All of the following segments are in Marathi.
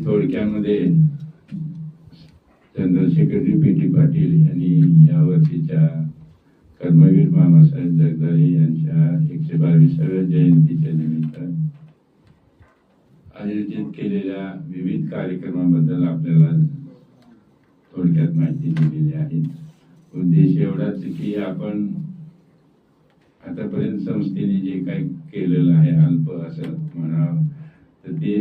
थोडक्यामध्ये चंद्रशेखर पी टी पाटील यांनी यावर्षीच्या कर्मवीर मामासाहेब जगदाळे यांच्या एकशे बावीसाव्या जयंतीच्या निमित्त आयोजित केलेल्या विविध कार्यक्रमाबद्दल आपल्याला थोडक्यात माहिती दिलेली आहे. उद्देश एवढाच की आपण आतापर्यंत संस्थेने जे काही केलेलं आहे अल्प असं म्हणावं तर ते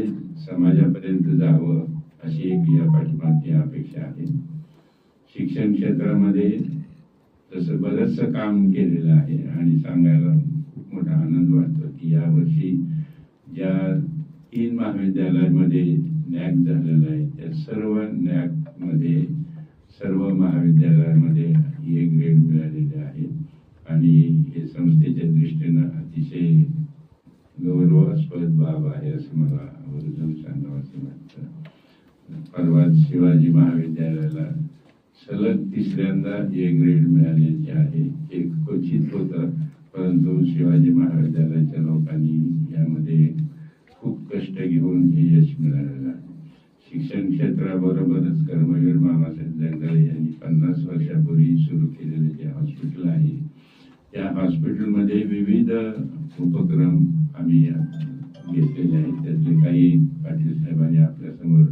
समाजापर्यंत जावं अशी एक या पाठिंबाची अपेक्षा आहे. शिक्षण क्षेत्रामध्ये तसं बरंचसं काम केलेलं आहे आणि सांगायला खूप मोठा आनंद वाटतो की यावर्षी ज्या तीन महाविद्यालयामध्ये नॅक झालेलं आहे त्या सर्व नॅकमध्ये सर्व महाविद्यालयामध्ये ए ग्रेड मिळालेले आहे. आणि हे संस्थेच्या दृष्टीनं अतिशय गौरवास्पद बाब आहे असं मला आवर्जून सांगावं असं वाटतं. परवा शिवाजी महाविद्यालयाला सलग तिसऱ्यांदा ए ग्रेड मिळालेले आहे. एक क्वचित होतं परंतु शिवाजी महाविद्यालयाच्या लोकांनी यामध्ये खूप कष्ट घेऊन हे यश मिळालेलं आहे. शिक्षण क्षेत्राबरोबरच कर्मवीर मामासाहेब जगदाळे यांनी पन्नास वर्षापूर्वी सुरू केलेले जे हॉस्पिटल आहे या हॉस्पिटलमध्ये विविध उपक्रम आम्ही घेतलेले आहेत. त्यातले काही पाटील साहेबांनी आपल्यासमोर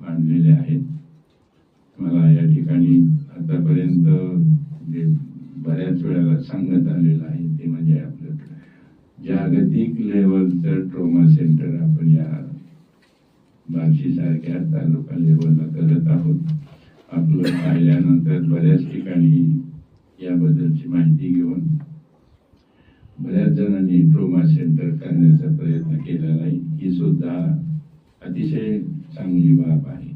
मांडलेले आहेत. मला या ठिकाणी आतापर्यंत जे बऱ्याच वेळेला सांगत आलेलं आहे ते म्हणजे आपलं जागतिक लेवलचं ट्रोमा सेंटर आपण या बार्शी सारख्या तालुका लेवलला करत आहोत. आपलं पाहिल्यानंतर बऱ्याच ठिकाणी याबद्दलची माहिती घेऊन बऱ्याच जणांनी ट्रोमा सेंटर करण्याचा प्रयत्न केलेला आहे ही सुद्धा अतिशय चांगली बाब आहे.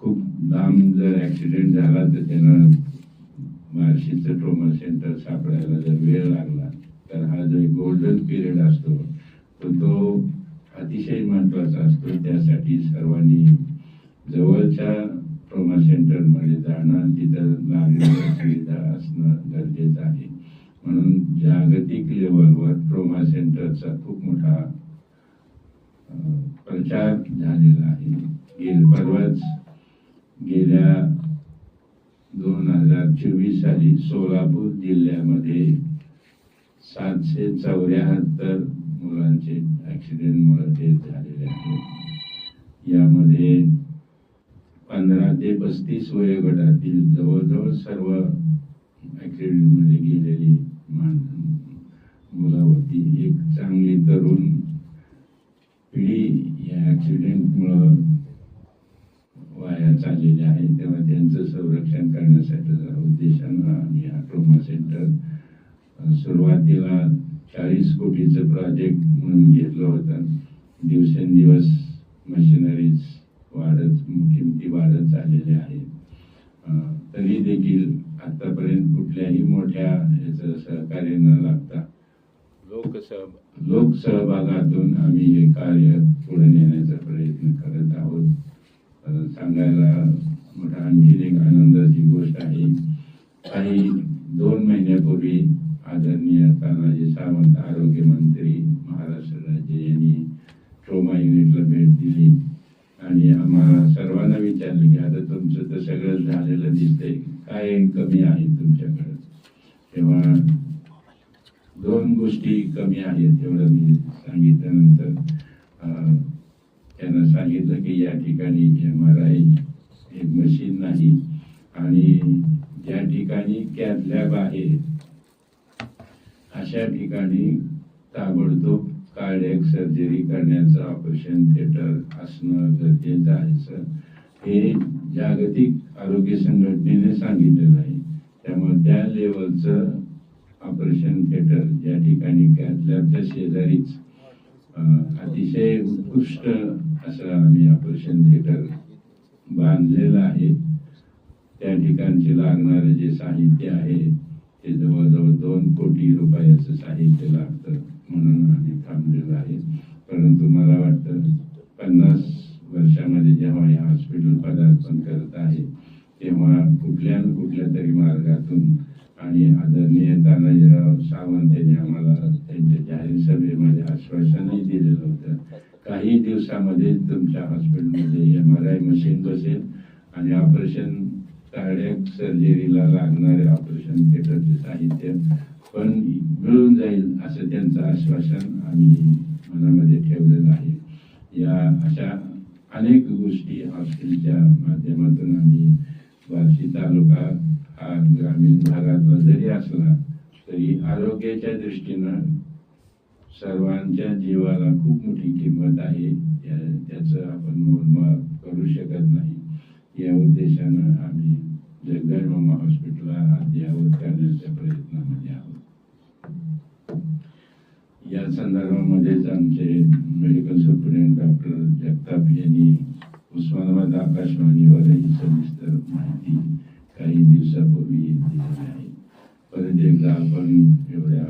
खूप लांब जर ऍक्सिडेंट झाला तर त्यानं बार्शीचं ट्रोमा सेंटर सापडायला जर वेळ लागला तर हा जो गोल्डन पिरियड असतो तो तो अतिशय महत्त्वाचा असतो. त्यासाठी सर्वांनी जवळच्या ट्रोमा सेंटरमध्ये जाणं तिथं लागणाऱ्या सुविधा असणं गरजेचं आहे. म्हणून जागतिक लेवलवर ट्रोमा सेंटरचा खूप मोठा प्रचार झालेला आहे. गेल परवाच गेल्या दोन हजार चोवीस साली सोलापूर जिल्ह्यामध्ये सातशे चौऱ्याहत्तर मुलांचे ॲक्सिडेंटमुळे डेथ झालेले आहेत यामध्ये पंधरा ते पस्तीस वयोगटातील जवळजवळ सर्व ॲक्सिडेंटमध्ये गेलेली मान मुलं होती एक चांगली तरुण पिढी या ॲक्सिडेंटमुळं वाया चाललेली आहे. तेव्हा त्यांचं संरक्षण करण्यासाठी उद्देशानं आम्ही हा ट्रोमा सेंटर सुरुवातीला चाळीस कोटीचं प्रोजेक्ट म्हणून घेतलं होतं. दिवसेंदिवस मशिनरीज वाढत किमती वाढत चाललेल्या आहेत तरी देखील आतापर्यंत कुठल्याही मोठ्या याचं सहकार्य न लागता लोकसहभाग. लोकसहभागातून आम्ही हे कार्य पुढे नेण्याचा प्रयत्न करत आहोत. सांगायला मोठा आणखीन एक आनंदाची गोष्ट आहे. काही दोन महिन्यापूर्वी आदरणीय तानाजी सावंत आरोग्य मंत्री महाराष्ट्र राज्य यांनी ट्रोमा युनिटला भेट दिली. आणि आम्हाला सर्वांना विचारलं की आता तुमचं तर सगळं झालेलं दिसतंय. काय कमी आहे तुमच्याकडं? तेव्हा दोन गोष्टी कमी आहेत एवढं मी सांगितल्यानंतर त्यांना सांगितलं की या ठिकाणी एम आर आय एक मशीन नाही आणि ज्या ठिकाणी कॅथ लॅब आहे अशा ठिकाणी ताबडतोब कार्डियक सर्जरी करण्याचं ऑपरेशन थिएटर असणं गरजेचं आहे सर हे जागतिक आरोग्य संघटनेने सांगितलेलं आहे. त्यामुळे त्या लेवलचं ऑपरेशन थिएटर ज्या ठिकाणी कॅथलॅबच्या शेजारीच अतिशय उत्कृष्ट असं आम्ही ऑपरेशन थिएटर बांधलेलं आहे. त्या ठिकाणचे लागणारे जे साहित्य आहे ते जवळजवळ दोन कोटी रुपयाचं साहित्य लागतं. म्हणून आम्ही थांबलेलो आहे. परंतु मला वाटतं पन्नास वर्षामध्ये जेव्हा हे हॉस्पिटल पदार्पण करत आहे तेव्हा कुठल्या ना कुठल्या तरी मार्गातून आणि आदरणीय तानाजीराव सावंत यांनी आम्हाला त्यांच्या जाहीर सभेमध्ये आश्वासनही दिलेलं होतं. काही दिवसामध्ये तुमच्या हॉस्पिटलमध्ये एम आर आय मशीन बसेल आणि ऑपरेशन कार्डियक सर्जरीला लागणारे ऑपरेशन थिएटरचे साहित्य पण मिळून जाईल असं त्यांचं आश्वासन आम्ही मनामध्ये ठेवलेलं आहे. या अशा अनेक गोष्टी हॉस्टेलच्या माध्यमातून आम्ही बार्शी तालुका हा ग्रामीण भागातला जरी असला तरी आरोग्याच्या दृष्टीनं सर्वांच्या जीवाला खूप मोठी किंमत आहे. त्याचं आपण मोलमाप करू शकत नाही. उद्देशानं आम्ही जगदाळ हॉस्पिटलला अद्ययावत करण्याच्या प्रयत्नामध्ये आहोत. या संदर्भामध्येच आमचे मेडिकल सुप्रिटेंडेंट डॉक्टर जगताप यांनी उस्मानाबाद आकाशवाणीवरही सविस्तर माहिती काही दिवसापूर्वी दिलेली आहे. परत एकदा आपण एवढ्या